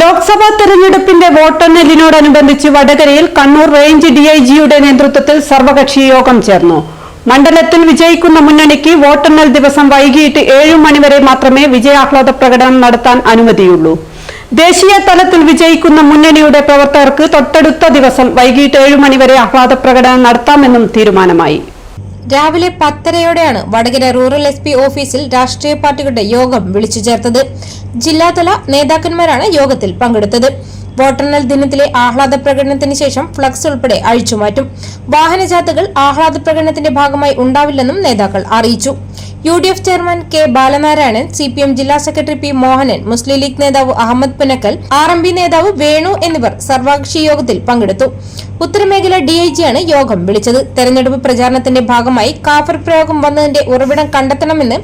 ലോക്സഭാ തെരഞ്ഞെടുപ്പിന്റെ വോട്ടെണ്ണലിനോടനുബന്ധിച്ച് വടകരയിൽ കണ്ണൂർ റേഞ്ച് ഡിഐജിയുടെ നേതൃത്വത്തിൽ സർവകക്ഷി യോഗം ചേർന്നു. മണ്ഡലത്തിൽ വിജയിക്കുന്ന മുന്നണിക്ക് വോട്ടെണ്ണൽ ദിവസം വൈകിട്ട് ഏഴു മണിവരെ മാത്രമേ വിജയാഹ്ലാദ പ്രകടനം നടത്താൻ അനുമതിയുള്ളൂ. ദേശീയ തലത്തിൽ വിജയിക്കുന്ന മുന്നണിയുടെ പ്രവർത്തകർക്ക് തൊട്ടടുത്ത ദിവസം വൈകിട്ട് ഏഴു മണിവരെ ആഹ്ലാദ പ്രകടനം നടത്താമെന്നും തീരുമാനമായി. രാവിലെ പത്തരയോടെയാണ് വടകര റൂറൽ എസ് പി ഓഫീസിൽ രാഷ്ട്രീയ പാർട്ടികളുടെ യോഗം വിളിച്ചു ചേർത്തത്. ജില്ലാതല നേതാക്കന്മാരാണ് യോഗത്തിൽ പങ്കെടുത്തത്. വോട്ടെണ്ണൽ ദിനത്തിലെ ആഹ്ലാദ പ്രകടനത്തിന് ശേഷം ഫ്ളക്സ് ഉൾപ്പെടെ അഴിച്ചുമാറ്റും. വാഹനജാഥകൾ ആഹ്ലാദ പ്രകടനത്തിന്റെ ഭാഗമായി ഉണ്ടാവില്ലെന്നും നേതാക്കൾ അറിയിച്ചു. U D F chairman K Balanarayanan C P M ജില്ലാ സെക്രട്ടറി പി മോഹനൻ മുസ്ലിം ലീഗ് നേതാവ് Ahammed Punakkal R M P നേതാവ് വേണു എന്നിവർ സർവകക്ഷി യോഗത്തിൽ പങ്കെടുത്തു. ഉത്തരമേഖല ഡി ഐ ജിയാണ് യോഗം വിളിച്ചത്. തെരഞ്ഞെടുപ്പ് പ്രചാരണത്തിന്റെ ഭാഗമായി കാഫർ പ്രയോഗം വന്നതിന്റെ ഉറവിടം കണ്ടെത്തണമെന്ന്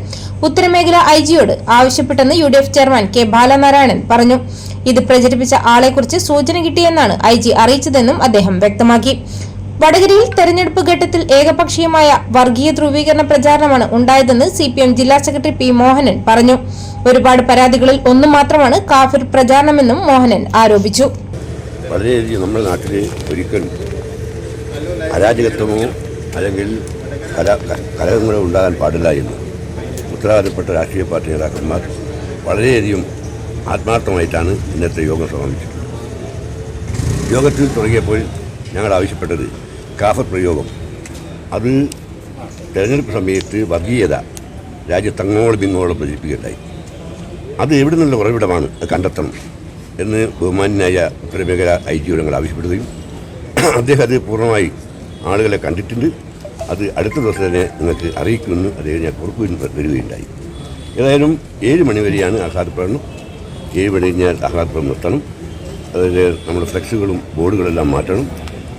ഉത്തരമേഖല ഐ ജിയോട് ആവശ്യപ്പെട്ടെന്ന് U D F chairman K Balanarayanan പറഞ്ഞു. ഇത് പ്രചരിപ്പിച്ച ആളെക്കുറിച്ച് സൂചന കിട്ടിയെന്നാണ് ഐ ജി അറിയിച്ചതെന്നും അദ്ദേഹം വ്യക്തമാക്കി. വടകരയിൽ തെരഞ്ഞെടുപ്പ് ഘട്ടത്തിൽ ഏകപക്ഷീയമായ വർഗീയ ധ്രുവീകരണ പ്രചാരണമാണ് ഉണ്ടായതെന്ന് സി പി എം ജില്ലാ സെക്രട്ടറി പി മോഹനൻ പറഞ്ഞു. ഒരുപാട് പരാതികളിൽ ഒന്ന് മാത്രമാണ് കാഫിർ പ്രചാരണമെന്നും മോഹനൻ ആരോപിച്ചു. നമ്മുടെ നാട്ടിൽ ഒരിക്കൽ അരാജകത്വമോ അല്ലെങ്കിൽ കലഹങ്ങളോ ഉണ്ടാകാൻ പാടില്ല എന്ന്. ഉത്തരവാദപ്പെട്ട രാഷ്ട്രീയ പാർട്ടി നേതാക്കന്മാർ വളരെയധികം ആത്മാർത്ഥമായിട്ടാണ് ഇന്നത്തെ യോഗം സമാപിച്ചത് യോഗത്തിൽ തുടങ്ങിയപ്പോൾ ഞങ്ങൾ ആവശ്യപ്പെട്ടത് കാഫർ പ്രയോഗം. അത് തെരഞ്ഞെടുപ്പ് സമയത്ത് വർഗീയത രാജ്യത്തങ്ങോളം ഇങ്ങോളം പ്രചരിപ്പിക്കുകയുണ്ടായി. അത് എവിടെ നിന്നുള്ള ഉറവിടമാണ് കണ്ടെത്തണം എന്ന് ബഹുമാന്യനായ ഉത്തരമേഖല ഐ ജിയോട് ഞങ്ങൾ ആവശ്യപ്പെടുകയും അദ്ദേഹം അത് പൂർണമായി ആളുകളെ കണ്ടിട്ടുണ്ട്. അത് അടുത്ത ദിവസം തന്നെ നിങ്ങൾക്ക് അറിയിക്കുമെന്ന് അദ്ദേഹം ഞാൻ ഉറപ്പ് വരികയുണ്ടായി. ഏതായാലും ഏഴ് മണി വരെയാണ് പ്രകടനം. ഏഴ് മണി കഴിഞ്ഞാൽ ആഹ്ലാദ പ്രകടനം നിർത്തണം. അതിൽ നമ്മുടെ ഫ്ലെക്സുകളും ബോർഡുകളെല്ലാം മാറ്റണം.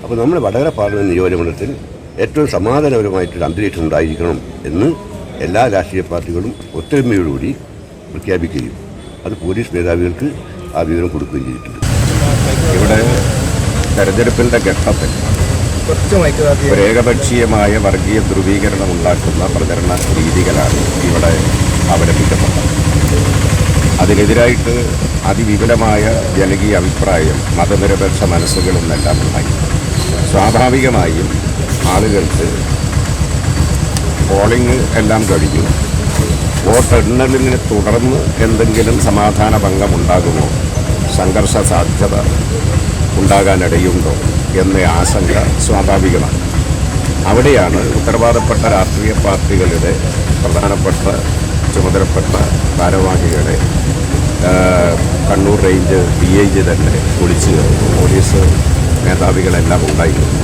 അപ്പോൾ നമ്മുടെ വടകര പാർലമെന്റ് നിയോജകമണ്ഡലത്തിൽ ഏറ്റവും സമാധാനപരമായിട്ടൊരു അന്തരീക്ഷം ഉണ്ടായിരിക്കണം എന്ന് എല്ലാ രാഷ്ട്രീയ പാർട്ടികളും ഒത്തൊരുമയോടുകൂടി പ്രഖ്യാപിക്കുകയും അത് പോലീസ് മേധാവികൾക്ക് ആ വിവരം കൊടുക്കുകയും ചെയ്തിട്ടുണ്ട്. ഇവിടെ തെരഞ്ഞെടുപ്പിന്റെ ഘട്ടത്തിൽ ഏകപക്ഷീയമായ വർഗീയ ധ്രുവീകരണം ഉണ്ടാക്കുന്ന പ്രചരണ രീതികളാണ് ഇവിടെ അവലംബിക്കപ്പെട്ടത്. അതിനെതിരായിട്ട് അതിവിപുലമായ ജനകീയ അഭിപ്രായം മതനിരപേക്ഷ മനസ്സുകളും എല്ലാം ഉണ്ടായി. സ്വാഭാവികമായും ആളുകൾക്ക് പോളിംഗ് എല്ലാം കഴിഞ്ഞു. വോട്ടെണ്ണലിനെ തുടർന്ന് എന്തെങ്കിലും സമാധാന ഭംഗം ഉണ്ടാകുമോ സംഘർഷ സാധ്യത ഉണ്ടാകാനിടയുണ്ടോ എന്ന ആശങ്ക സ്വാഭാവികമാണ്. അവിടെയാണ് ഉത്തരവാദപ്പെട്ട രാഷ്ട്രീയ പാർട്ടികളുടെ പ്രധാനപ്പെട്ട ചുമതലപ്പെട്ട ഭാരവാഹികളെ Kannur range D I G തന്നെ വിളിച്ച് പോലീസ് മേധാവികളെല്ലാം ഉണ്ടായിരുന്നു.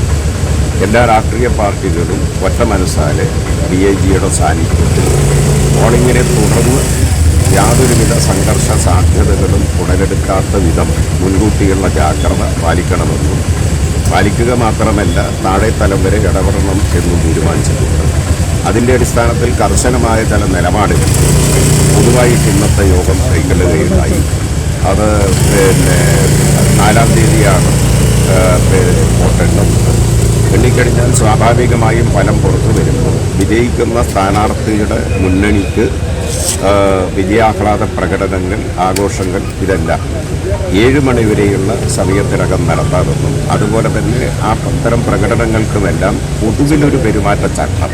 എല്ലാ രാഷ്ട്രീയ പാർട്ടികളും ഒറ്റ മനസ്സാലെ ഡി ഐ ജിയുടെ സാന്നിധ്യത്തിൽ മോർണിങ്ങിനെ തുടർന്ന് യാതൊരുവിധ സംഘർഷ സാധ്യതകളും ഉടലെടുക്കാത്ത വിധം മുൻകൂട്ടിയുള്ള ജാഗ്രത പാലിക്കണമെന്നും പാലിക്കുക മാത്രമല്ല താഴെ തലം വരെ ഇടപെടണം എന്നും തീരുമാനിച്ചിട്ടുണ്ട്. അതിന്റെ അടിസ്ഥാനത്തിൽ കർശനമായ ചില നിലപാടുകൾ പൊതുവായിട്ട് ഇന്നത്തെ യോഗം കൈക്കൊള്ളുകയുണ്ടായി. അത് പിന്നെ നാലാം തീയതിയാണ് വോട്ടെണ്ണുന്നത് എണ്ണിക്കഴിഞ്ഞാൽ സ്വാഭാവികമായും ഫലം പുറത്തു വരുമ്പോൾ വിജയിക്കുന്ന സ്ഥാനാർത്ഥിയുടെ മുന്നണിക്ക് വിജയാഹ്ലാദ പ്രകടനങ്ങൾ ആഘോഷങ്ങൾ ഇതെല്ലാം ഏഴ് മണിവരെയുള്ള സമയത്തിനകം നടത്താമെന്നും അതുപോലെ തന്നെ ആ അത്തരം പ്രകടനങ്ങൾക്കുമെല്ലാം പൊതുവിലൊരു പെരുമാറ്റച്ചട്ടം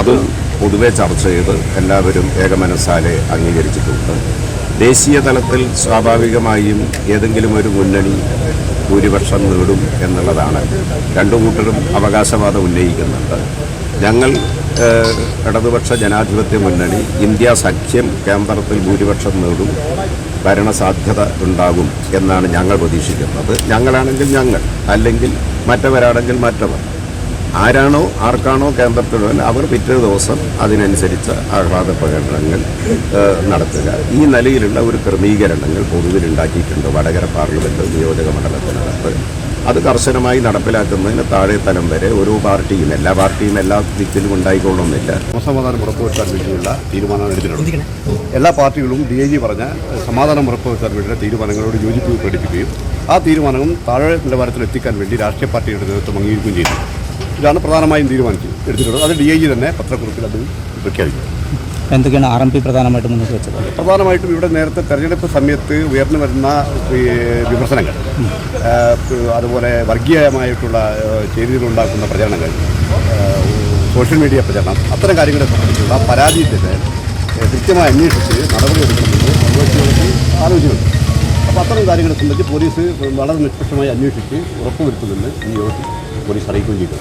അതും പൊതുവെ ചർച്ച ചെയ്ത് എല്ലാവരും ഏകമനസ്സാലെ അംഗീകരിച്ചിട്ടുണ്ട്. ദേശീയ തലത്തിൽ സ്വാഭാവികമായും ഏതെങ്കിലും ഒരു മുന്നണി ഭൂരിപക്ഷം നേടും എന്നുള്ളതാണ്. രണ്ടു കൂട്ടരും അവകാശവാദം ഉന്നയിക്കുന്നുണ്ട്. ഞങ്ങൾ ഇടതുപക്ഷ ജനാധിപത്യ മുന്നണി ഇന്ത്യ സഖ്യം കേന്ദ്രത്തിൽ ഭൂരിപക്ഷം നേടും ഭരണസാധ്യത ഉണ്ടാകും എന്നാണ് ഞങ്ങൾ പ്രതീക്ഷിക്കുന്നത്. ഞങ്ങളാണെങ്കിൽ ഞങ്ങൾ അല്ലെങ്കിൽ മറ്റവരാണെങ്കിൽ മറ്റവർ. ആരാണോ ആർക്കാണോ കേന്ദ്രത്തിലുള്ള അവർ പിറ്റേ ദിവസം അതിനനുസരിച്ച് ആഹ്ലാദ പ്രകടനങ്ങൾ നടത്തുക. ഈ നിലയിലുള്ള ഒരു ക്രമീകരണങ്ങൾ പൊതുവിലുണ്ടാക്കിയിട്ടുണ്ട് വടകര പാർലമെന്റ് നിയോജക മണ്ഡലത്തിനകത്ത്. അത് കർശനമായി നടപ്പിലാക്കുന്നതിന് താഴെ തലം വരെ ഓരോ പാർട്ടിയും എല്ലാ പാർട്ടിയും എല്ലാ ദിക്കിലും ഉണ്ടായിക്കൊള്ളുന്നില്ല സമാധാനം ഉറപ്പുവരുത്താൻ വേണ്ടിയുള്ള തീരുമാനമാണ് എടുത്തിട്ടുള്ളത്. എല്ലാ പാർട്ടികളും ഡി ഐ ജി പറഞ്ഞ സമാധാനം ഉറപ്പുവരുത്താൻ വേണ്ടിയുള്ള തീരുമാനങ്ങളോട് യോജിപ്പ് പ്രകടിപ്പിക്കുകയും ആ തീരുമാനവും താഴെ നിലവാരത്തിൽ എത്തിക്കാൻ വേണ്ടി രാഷ്ട്രീയ പാർട്ടിയുടെ നേതൃത്വം അംഗീകരിക്കുകയും ചെയ്തു. ഇതാണ് പ്രധാനമായും തീരുമാനിച്ചത് എടുത്തിട്ടുള്ളത്. അത് ഡി ഐ ജി തന്നെ പത്രക്കുറിപ്പിൽ അത് പ്രഖ്യാപിക്കും എന്തൊക്കെയാണ് ആർ എം പി പ്രധാനമായിട്ടും മുന്നോട്ട് വെച്ചത്? പ്രധാനമായിട്ടും ഇവിടെ നേരത്തെ തെരഞ്ഞെടുപ്പ് സമയത്ത് ഉയർന്നു വരുന്ന വിമർശനങ്ങൾ അതുപോലെ വർഗീയമായിട്ടുള്ള ചെയ്തികളുണ്ടാക്കുന്ന പ്രചരണങ്ങൾ സോഷ്യൽ മീഡിയ പ്രചരണം അത്തരം കാര്യങ്ങളെ സംബന്ധിച്ചുള്ള പരാതിയിട്ടിട്ട് കൃത്യമായി അന്വേഷിച്ച് നടപടിയെടുക്കുന്നത് ആലോചിക്കുന്നുണ്ട് അപ്പോൾ അത്തരം കാര്യങ്ങളെ സംബന്ധിച്ച് പോലീസ് വളരെ നിഷ്പക്ഷമായി അന്വേഷിച്ച് ഉറപ്പുവരുത്തുമെന്ന് ഈ യോഗത്തിൽ പോലീസ് അറിയിക്കുകയും ചെയ്തു.